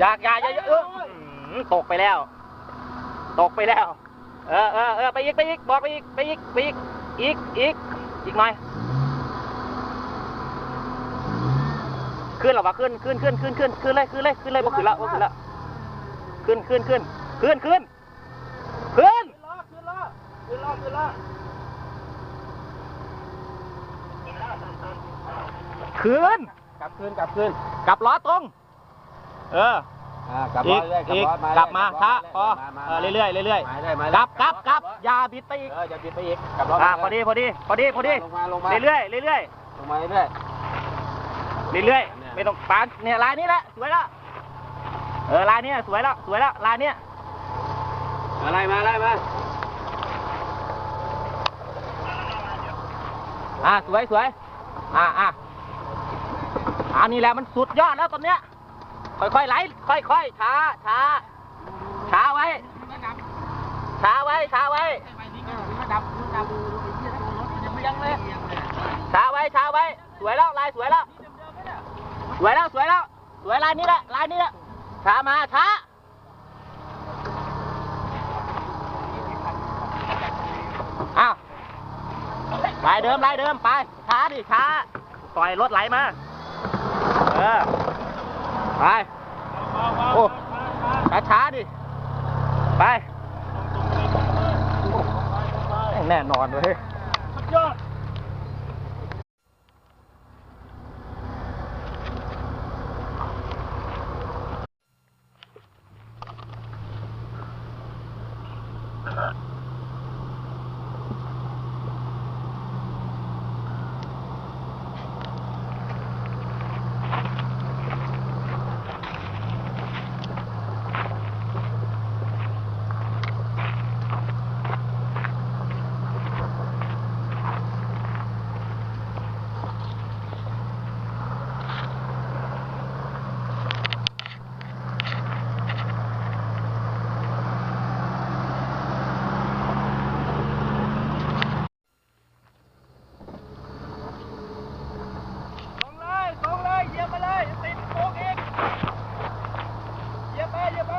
อยากอยากอยากเออหือตกไปแล้ว ตกไปแล้ว เออเออเออไปอีกไปอีกบอกไปอีกไปอีกไปอีกอีกอีกอีกหน่อยขึ้นหรอวะขึ้นขึ้นขึ้นขึ้นขึ้นขึ้นเลยขึ้นเลยขึ้นเลยบ่ขึ้นละบ่ขึ้นละขึ้นขึ้นขึ้นขึ้นขึ้นขึ้นขึ้นล้อขึ้นล้อขึ้นล้อขึ้นล้อขึ้นกลับขึ้นกลับขึ้นกลับล้อตรง เออ อ่ากลับอีล้อกเรื่อยอีกล้อกลับมาช้าพอมาเออเรื่อยๆเรื่อยมาเรื่อยมาๆกลับกลับกลับอย่าบิดไปอีกเออจะบิดไปอีกกลับล้ออ่ามาพอดีพอดีพอดีพอดีลงมาลงมาเรื่อยๆเรื่อยลงมาเรื่อยๆเรื่อยๆไม่ต้องปานเนี่ยลายนี้แหละสวยแล้วเออลายนี้สวยแล้วสวยแล้วลายเนี้ยอะไรมาอะไรมาอ่าสวยสวยอ่าอ่าอันนี้แหละมันสุดยอดแล้วตอนเนี้ย ค่อยๆไหลค่อยๆช้าช้าช้าไว้ช้าไว้ช้าไว้ช้าไว้ช้าไว้ สวยแล้วลายสวยแล้วสวยแล้วสวยแล้วสวยลายนี้แหละลายนี้แหละช้ามาช้าอ้าวลายเดิมลายเดิมไปช้าดิช้าปล่อยรถไหลมาเออ ไป โอ้ ช้าช้าดิ ไป แน่นอนเลยส่งเลยส่งเลยเหยียบมาเลยติดโค้งอีกเหยียบไปเหยียบไป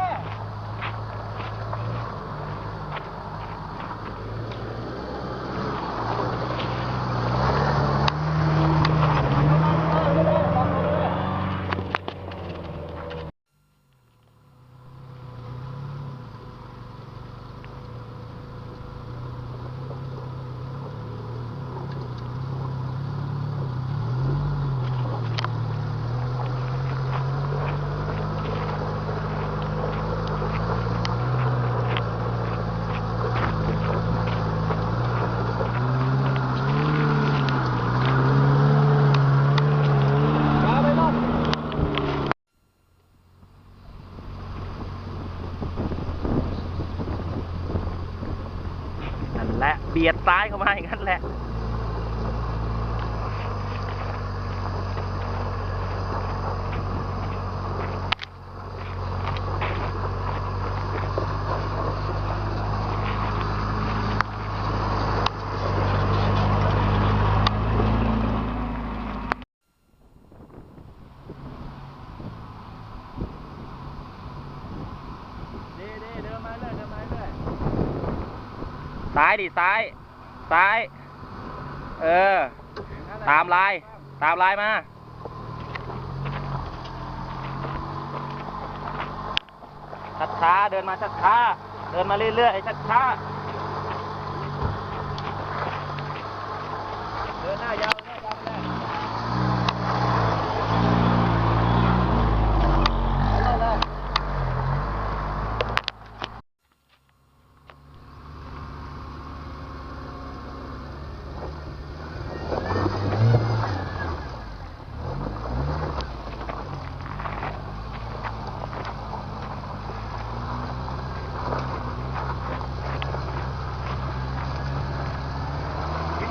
นั่น และเบียดซ้ายเข้ามาอย่างนั้นแหละ ดีดีเดินมาเรื่อยเดินมาเรื่อย ซ้ายดิซ้าย ซ้าย เออ ตามลาย ตามลายมาช้าช้าๆเดินมาช้าช้าๆเดินมาเรื่อยๆช้าๆา เดินหน้ายาวหน้ายาวไปเลยเอาเลยเลย